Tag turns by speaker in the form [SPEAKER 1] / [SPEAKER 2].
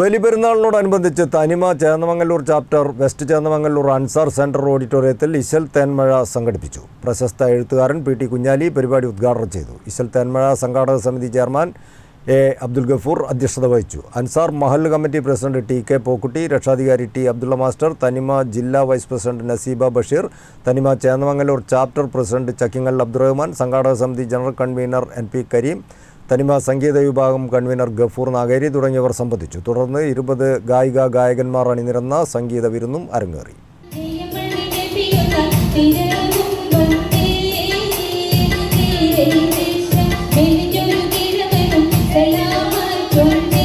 [SPEAKER 1] ബലിപെരുന്നാളിനോടനുബന്ധിച്ച് Thanima Chennamangallur chapter west Chennamangallur Ansar central ഓഡിറ്റോറിയത്തിൽ ഇശൽ തേന്മഴ സംഘടിപ്പിച്ചു. പ്രശസ്ത എഴുത്തുകാരൻ പി ടി കുഞ്ഞാലി പരിപാടി ഉദ്ഘാടനം ചെയ്തു. ഇശൽ തേന്മഴ സംഘാടക സമിതി ചെയർമാൻ എ അബ്ദുൽ ഗഫൂർ അധ്യക്ഷത വഹിച്ചു. Ansar Mahal committee president T K Pokkutty രക്ഷാധികാരി ടി അബ്ദുള്ള മാസ്റ്റർ തനിമ ജില്ലാ vice president Naseeba Basheer Thanima Chennamangallur chapter president Chakkingal Abdurahman സംഘാടക സമിതി general convener N P Kareem Thanima സംഗീത വിഭാഗം കൺവീനർ ഗഫൂർ നാഗേരി തുടങ്ങിയവർ സംബന്ധിച്ചു തുടർന്ന് ഇരുപത് ഗായിക ഗായകന്മാർ അണിനിരന്ന സംഗീത വിരുന്നും അരങ്ങേറി
[SPEAKER 2] Thank you.